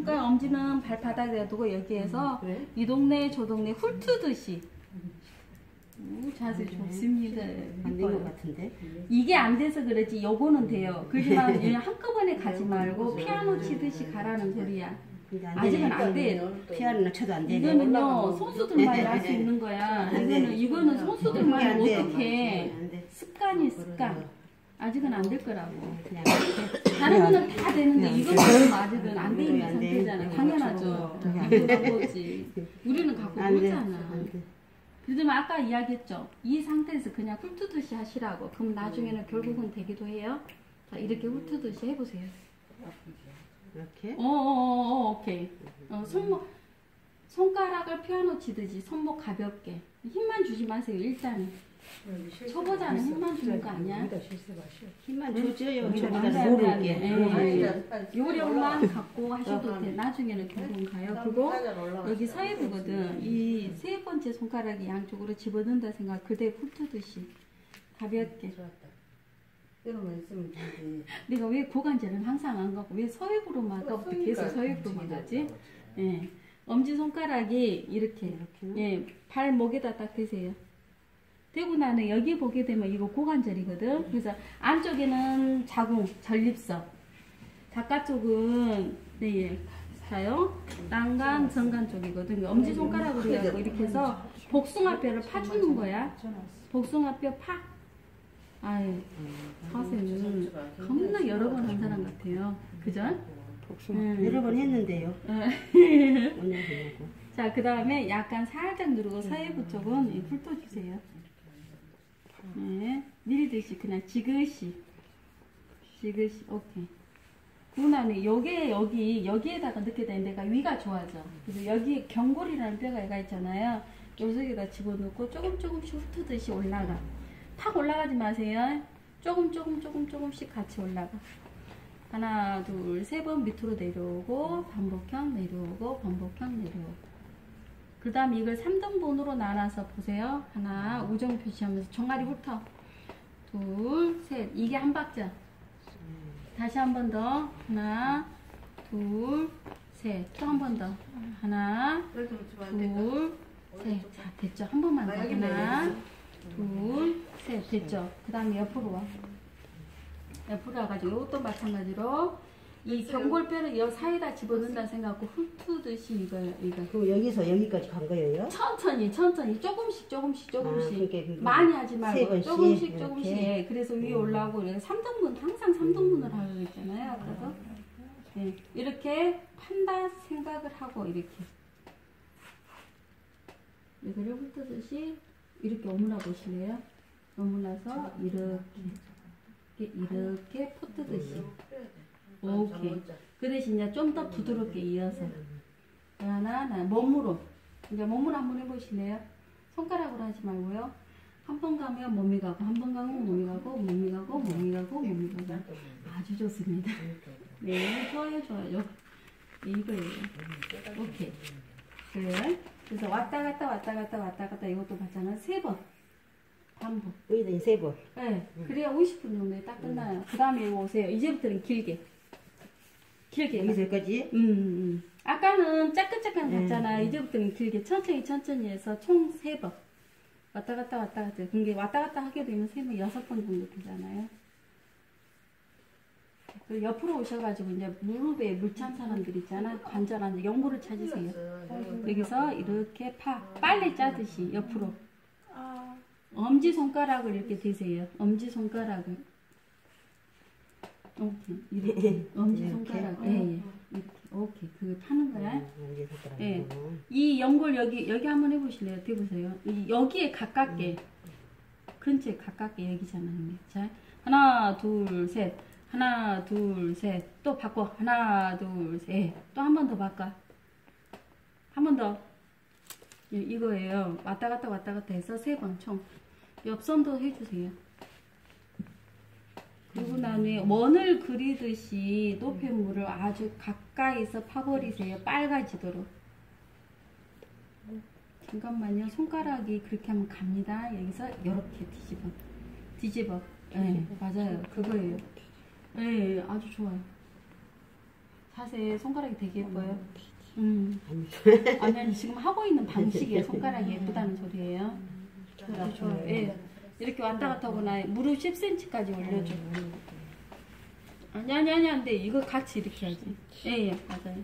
그러니까 엄지는 발바닥에 두고 여기에서 그래? 이 동네 저 동네 훑트듯이 오, 자세 좋습니다. 안 된 것. 같은데. 이게 안 돼서 그러지 요거는 돼요. 그렇지만 그냥 한꺼번에 가지 말고 네. 피아노 치듯이 가라는 소리야. 아직은. 안 돼. 피아노는 쳐도 안 되네. 이거는요 손수들만 할 수 있는 거야. 안 돼. 이거는 이거는 돼. 어떻게 안 돼. 습관이 습관. 아직은 안 될 거라고. 그냥 다른 거는 다 되는데 이거는 지금 아직은 안 돼 있는. 상태잖아. 응, 당연하죠. 뭐지. 우리는 갖고 돼. 그러지만 아까 이야기했죠. 이 상태에서 그냥 훑트듯이 하시라고. 그럼 나중에는 결국은 되기도 해요. 자, 이렇게 훑트듯이 해보세요. 이렇게. 어어어 오케이. 어, 손목 손가락을 피아노 치듯이 손목 가볍게 힘만 주지 마세요. 일단은 초보자는 힘만 주는 거 아니야? 힘만 줘줘 여기 안 돼, 저기다 안 돼, 안 모르게. 예. 요령만 갖고 하셔도 돼. 나중에는 결국은 가요. 그리고 여기 서해부거든. 이 세 번째 손가락이 양쪽으로 집어넣는다 생각. 그대 훑트듯이 가볍게. 이러면 있으면 되지. 내가 왜 고관절은 항상 안 가고 왜 서해부로만 아까부터 계속 서해부로만 가지? 예. 엄지 손가락이 이렇게 이렇게. 예, 발목에다 딱 대세요. 대고 나는 여기 보게 되면 이거 고관절이거든. 그래서 안쪽에는 자궁, 전립선. 바깥쪽은 네, 예. 자요. 난간, 정간 쪽이거든. 엄지 손가락으로 해갖고 이렇게 해서 복숭아뼈를 파주는 거야. 복숭아뼈 파. 아유, 사실은 겁나 여러 번 한 사람 같아요. 그죠? 복숭아. 음. 여러 번 했는데요. 예. 오늘 하냐고. 자, 그 다음에 약간 살짝 누르고 서해부 쪽은 이 훑어주세요. 네. 밀듯이 그냥 지그시. 지그시. 오케이. 그 다음에 요게 여기, 여기에다가 넣게 되는 데가 위가 좋아져. 그래서 여기 경골이라는 뼈가 있잖아요. 요 속에다 집어넣고 조금 조금씩 훑듯이 올라가. 탁 올라가지 마세요. 조금 조금 조금 조금씩 같이 올라가. 하나, 둘, 세 번 밑으로 내려오고, 반복형 내려오고, 반복형 내려오고. 그 다음 이걸 3등분으로 나눠서 보세요. 하나, 우정 표시하면서 종아리부터. 둘, 셋. 이게 한 박자. 다시 한 번 더. 하나, 둘, 셋. 또 한 번 더. 하나, 이렇게 붙이면 안 될까? 둘, 셋. 자, 됐죠. 한 번만 더. 아, 하나, 내려있어. 둘, 셋. 됐죠. 그 다음에 옆으로 와. 옆으로 와가지고 이것도 마찬가지로 이 경골뼈를 여 사이에다 집어넣는다 생각하고 훑트듯이 이거 이거 그럼 여기서 여기까지 간 거예요? 천천히 천천히. 조금씩 조금씩 조금씩. 아, 그게 그거 많이 하지 세 말고 번씩 조금씩? 조금씩. 예, 그래서 위에 올라오고 3등분 항상 3등분을 하고 있잖아요 그래서 예, 이렇게 판다 생각을 하고 이렇게. 이거를 훑듯이 이렇게 오므라 보실래요? 오므라서 이렇게 이렇게 푸뜨듯이 오케이. 그 대신 이제 좀 더 부드럽게 이어서 하나 하나 몸으로 이제 몸으로 한번 해보실래요? 손가락으로 하지 말고요. 한 번 가면 몸이 가고 한 번 가면 몸이 가고 몸이 가고 몸이 가고 몸이 가고 아주 좋습니다. 네 좋아요 좋아요 이거예요. 오케이 그래 그래서 왔다 갔다 왔다 갔다 왔다 갔다 이것도 봤잖아 세 번 반복. 여기다 세 번. 네, 그래야 50분 정도에 딱 끝나요. 그 다음에 오세요. 이제부터는 길게. 길게. 여기서까지? 음, 음. 아까는 짜끈짜끈 네. 갔잖아. 이제부터는 길게 천천히 천천히 해서 총 세 번. 왔다 갔다 왔다 갔다. 그게 왔다 갔다 하게 되면 세 번, 여섯 번 정도 되잖아요. 그 옆으로 오셔가지고 이제 무릎에 물 찬 사람들 있잖아. 관절한 연골을 찾으세요. 여기서 이렇게 파, 빨래 짜듯이 옆으로. 엄지 손가락을 이렇게 대세요. 엄지 손가락을. 오케이. 이렇게. 엄지 이렇게? 손가락. 예, 예. 이렇게. 오케이. 그거 파는 거야. 음, 예. 보고. 이 연골 여기, 여기 한번 해보실래요? 대보세요. 이 여기에 가깝게. 근처에 가깝게 여기잖아. 형님. 자, 하나, 둘, 셋. 하나, 둘, 셋. 또 바꿔. 하나, 둘, 셋. 또 한 번 더 바꿔. 한 번 더. 이- 이거예요. 왔다 갔다 왔다 갔다 해서 세 번 총. 옆선도 해주세요. 그리고 나중에 원을 그리듯이 노폐물을 아주 가까이서 파버리세요. 빨가지도록. 잠깐만요. 손가락이 그렇게 하면 갑니다. 여기서 이렇게 뒤집어. 뒤집어. 네, 맞아요. 그거예요. 네, 아주 좋아요. 자세 손가락이 되게 예뻐요. 음. 아니, 아니 아니 지금 하고 있는 방식이에요. 손가락이 예쁘다는 소리예요. 그래, 좋아요. 예. 이렇게 왔다 갔다 하거나 무릎 10cm까지 올려줘. 아니 아니 아니 안돼. 이거 같이 이렇게 해야지. 예, 예, 맞아요.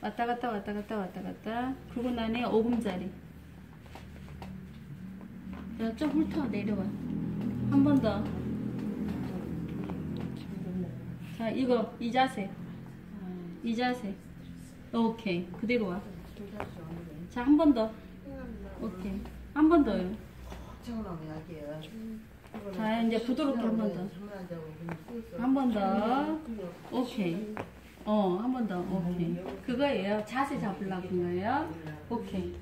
왔다 갔다 왔다 갔다 왔다 갔다. 그러고 나니 오금자리. 자, 좀 훑어 내려와. 한 번 더. 자, 이거 이 자세. 이 자세. 오케이. 그대로 와. 자, 한 번 더. 오케이. 한 번 더요. 정랑 약이에요. 자, 이제 부드럽게 한 번 더. 한 번 더. 오케이. 어, 한 번 더. 오케이. 그거예요. 자세 잡으려고 한 거예요. 오케이.